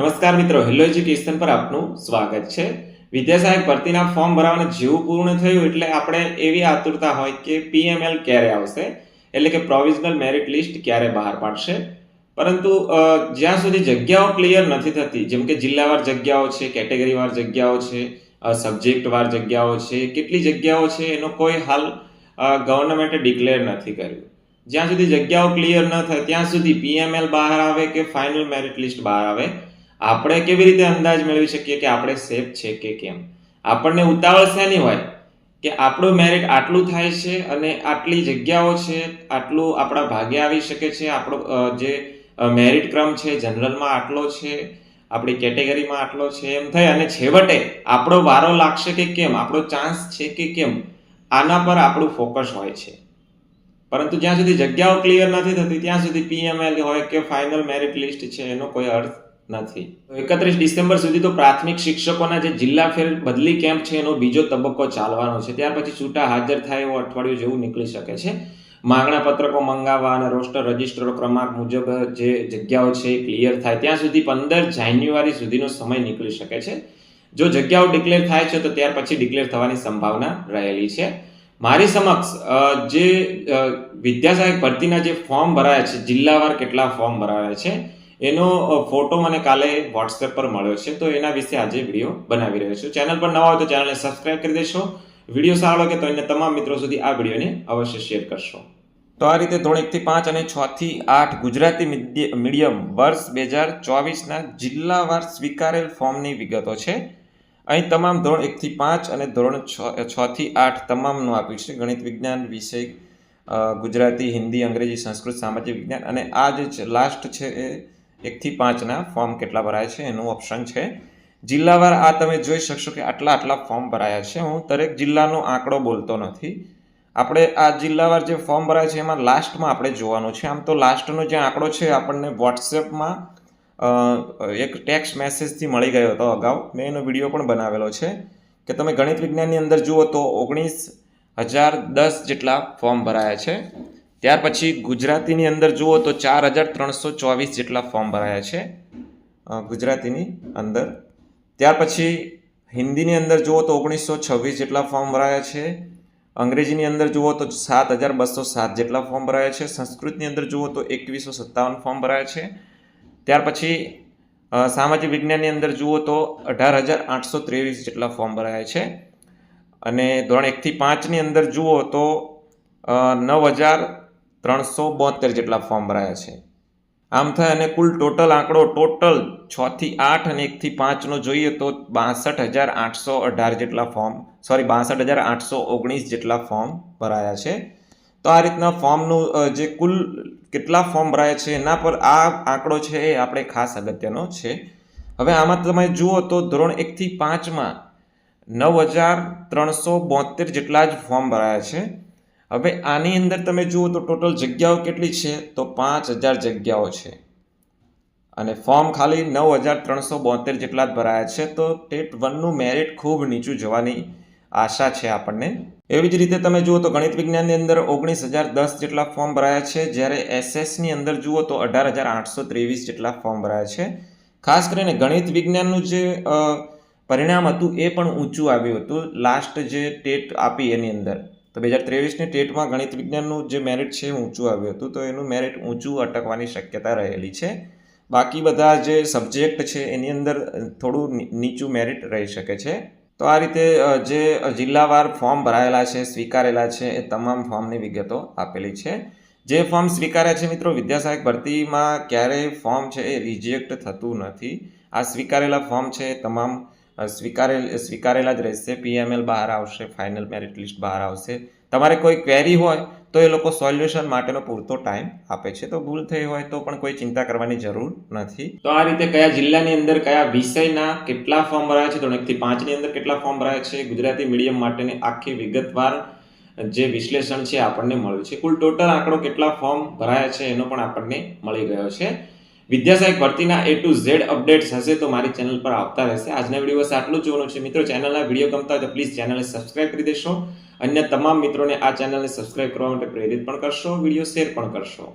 નમસ્કાર મિત્રો hello education પર આપનું સ્વાગત છે. વિદ્યા સહાયક ભરતીના ફોર્મ ભરવાનું જેવું પૂર્ણ થયું એટલે આપણે એવી આતુરતા હોય કે પીએમએલ ક્યારે આવશે? એટલે કે પ્રોવિઝનલ મેરિટ લિસ્ટ ક્યારે બહાર પાડશે? પરંતુ જ્યાં સુધી જગ્યાઓ ક્લિયર નથી થતી, જેમ કે જિલ્લાવાર જગ્યાઓ છે કેટેગરીવાર જગ્યાઓ છે સબ્જેક્ટવાર જગ્યાઓ છે, કેટલી જગ્યાઓ છે, એનો કોઈ હાલ ગવર્નમેન્ટે ડિક્લેર નથી કર્યું. જ્યાં સુધી જગ્યાઓ ક્લિયર ન થાય, ત્યાં સુધી પીએમએલ બહાર આવે કે ફાઇનલ મેરિટ લિસ્ટ બહાર આવે આપણે કેવી રીતે અંદાજ મેળવી શકીએ કે આપણે સેફ છે કે કેમ? આપણને ઉતાવળ શેની હોય? કે આપણું મેરિટ આટલું થાય છે અને આટલી જગ્યાઓ છે, આટલું આપણા ભાગે આવી શકે છે, આપણો જે મેરિટ ક્રમ છે, જનરલમાં આટલો છે, આપણી કેટેગરીમાં આટલો છે, એમ થઈ અને છેવટે, આપણો વારો લાગશે કે કેમ? આપણો ચાન્સ છે કે કેમ? આના પર આપણું ફોકસ હોય છે. પરંતુ જ્યાં સુધી જગ્યાઓ ક્લિયર નથી થતી, ત્યાં સુધી પીએમએલ હોય કે ફાઇનલ મેરિટ લિસ્ટ છે, એનો કોઈ અર્થ નથી. એકત્રીસ ડિસેમ્બર સુધી તો પ્રાથમિક શિક્ષકોના જે જિલ્લા ફેર બદલી કેમ્પ છે એનો બીજો તબક્કો ચાલવાનો છે. ત્યાર પછી છૂટા હાજર થાય એવું અઠવાડિયું જેવું નીકળી શકે છે. માંગણા પત્રકો મંગાવવા અને રોસ્ટર રજિસ્ટરો ક્રમાંક મુજબ જે જગ્યાઓ છે એ ક્લિયર થાય. ત્યાં સુધી પંદર જાન્યુઆરી સુધીનો સમય નીકળી શકે છે. જો જગ્યાઓ ડિક્લેર થાય છે તો ત્યાર પછી ડિક્લેર થવાની સંભાવના રહેલી છે. મારી સમક્ષ જે અ, ભરતીના જે ફોર્મ ભરાયા છે જિલ્લાવાર કેટલા ફોર્મ ભરાયા છે? એનો ફોટો મને કાલે વોટ્સએપ પર મળ્યો છે. તો એના વિશે આજે વીડિયો બનાવી રહ્યો છું. ચેનલ પર નવા હોય તો ચેનલને સબસ્ક્રાઈબ કરી દેશો. વીડિયો સારો લાગે તો એને તમામ મિત્રો સુધી આ વિડીયોને અવશ્ય શેર કરશો. તો આ રીતે ધોરણ એકથી પાંચ અને છથી આઠ ગુજરાતી મિડ્ય- મીડિયમ વર્ષ બે હજાર ચોવીસના જિલ્લાવાર સ્વીકારેલ ફોર્મની વિગતો છે. અહીં તમામ ધોરણ એકથી પાંચ અને ધોરણ છ છ થી આઠ તમામનું આપ્યું છે. ગણિત વિજ્ઞાન, વિષય ગુજરાતી, હિન્દી, અંગ્રેજી, સંસ્કૃત, સામાજિક વિજ્ઞાન અને આ જે લાસ્ટ છે એ એકથી પાંચના ફોર્મ કેટલા ભરાય છે એનું ઓપ્શન છે. જિલ્લાવાર આ તમે જોઈ શકશો કે આટલા આટલા ફોર્મ ભરાયા છે. હું દરેક જિલ્લાનો આંકડો બોલતો નથી. આપણે આ જિલ્લાવાર જે ફોર્મ ભરાય છે એમાં લાસ્ટમાં આપણે જોવાનું છે. આમ તો લાસ્ટનો જે આંકડો છે આપણને વોટ્સએપમાં એક ટેક્સ્ટ મેસેજથી મળી ગયો હતો અગાઉ. મેં એનો વીડિયો પણ બનાવેલો છે કે તમે ગણિત વિજ્ઞાનની અંદર જુઓ તો ઓગણીસ હજાર દસ જેટલા ફોર્મ ભરાયા છે. ત્યાર પછી ગુજરાતીની અંદર જુઓ તો ચાર હજાર ત્રણસો ચોવીસ જેટલા ફોર્મ ભરાયા છે. ગુજરાતીની અંદર. ત્યાર પછી હિન્દીની અંદર જુઓ તો ઓગણીસો છવ્વીસ જેટલા ફોર્મ ભરાયા છે. અંગ્રેજીની અંદર જુઓ તો સાત હજાર બસો સાત જેટલા ફોર્મ ભરાયા છે. સંસ્કૃતની અંદર જુઓ તો એકવીસો સત્તાવન ફોર્મ ભરાયા છે. ત્યાર પછી સામાજિક વિજ્ઞાનની અંદર જુઓ તો અઢાર હજાર આઠસો ત્રેવીસ જેટલા ફોર્મ ભરાયા છે. અને ધોરણ એકથી પાંચની અંદર જુઓ તો નવ હજાર ત્રણસો બોતેર જેટલા ફોર્મ ભરાયા છે. આમ થાય અને કુલ ટોટલ આંકડો ટોટલ છથી આઠ અને એકથી પાંચનો જોઈએ તો બાસઠ હજાર આઠસો અઢાર જેટલા ફોર્મ સોરી બાસઠ હજાર આઠસો ઓગણીસ જેટલા ફોર્મ ભરાયા છે. તો આ રીતના ફોર્મનું જે કુલ કેટલા ફોર્મ ભરાયા છે એના પર આ આંકડો છે એ આપણે ખાસ અગત્યનો છે. હવે આમાં તમે જુઓ તો ધોરણ એકથી પાંચમાં નવ હજાર ત્રણસો બોતેર જેટલા જ ફોર્મ ભરાયા છે. હવે આની અંદર તમે જુઓ તો ટોટલ જગ્યાઓ કેટલી છે? તો પાંચ હજાર જગ્યાઓ છે. અને ફોર્મ ખાલી નવ હજાર ત્રણસો બોતેર જેટલા જ ભરાયા છે. તો ટેટ વનનું મેરિટ ખૂબ નીચું જવાની આશા છે આપણને. એવી જ રીતે તમે જુઓ તો ગણિત વિજ્ઞાનની અંદર ઓગણીસ હજાર દસ જેટલા ફોર્મ ભરાયા છે. જ્યારે એસએસની અંદર જુઓ તો અઢાર હજાર આઠસો ત્રેવીસ જેટલા ફોર્મ ભરાયા છે. ખાસ કરીને ગણિત વિજ્ઞાનનું જે પરિણામ હતું એ પણ ઊંચું આવ્યું હતું. લાસ્ટ જે ટેટ આપી એની અંદર. તો બે હજાર ત્રેવીસની ટેટમાં ગણિત વિજ્ઞાનનું જે મેરિટ છે ઊંચું આવ્યું હતું, તો એનું મેરિટ ઊંચું અટકવાની શક્યતા રહેલી છે. બાકી બધા જે સબ્જેક્ટ છે એની અંદર થોડું નીચું મેરિટ રહી શકે છે. તો આ રીતે જે જિલ્લાવાર ફોર્મ ભરાયેલા છે, સ્વીકારેલા છે, એ તમામ ફોર્મની વિગતો આપેલી છે. જે ફોર્મ સ્વીકાર્યા છે મિત્રો વિદ્યાસહાયક ભરતીમાં ક્યારેય ફોર્મ છે એ રિજેક્ટ થતું નથી. આ સ્વીકારેલા ફોર્મ છે એ તમામ સ્વીકારેલ, સ્વીકારેલા જ રહેશે. પીએમએલ બહાર આવશે, ફાઇનલ મેરિટ લિસ્ટ બહાર આવશે. તમારે કોઈ ક્વેરી હોય તો એ લોકો સોલ્યુશન માટેનો પૂરતો ટાઈમ આપે છે. તો ભૂલ થઈ હોય તો પણ કોઈ ચિંતા કરવાની જરૂર નથી. તો આ રીતે કયા જિલ્લાની અંદર કયા વિષયના કેટલા ફોર્મ ભરાયા છે? ધોરણ એકથી પાંચની અંદર કેટલા ફોર્મ ભરાયા છે? ગુજરાતી મીડિયમ માટેની આખી વિગતવાર જે વિશ્લેષણ છે આપણને મળ્યું છે. કુલ ટોટલ આંકડો કેટલા ફોર્મ ભરાયા છે એનો પણ આપણને મળી ગયો છે. વિદ્યા સહાયક ભરતીના એ ટુ ઝેડ અપડેટ્સ હશે તો મારી ચેનલ પર આવતા રહેશે. આજના વીડિયો બસ આટલું જોવાનું છે. મિત્રો ચેનલના વીડિયો ગમતા હોય તો પ્લીઝ ચેનલને સબસ્ક્રાઇબ કરી દેશો. અન્ય તમામ મિત્રોને આ ચેનલને સબસ્ક્રાઇબ કરવા માટે પ્રેરિત પણ કરશો વીડિયો શેર પણ કરશો.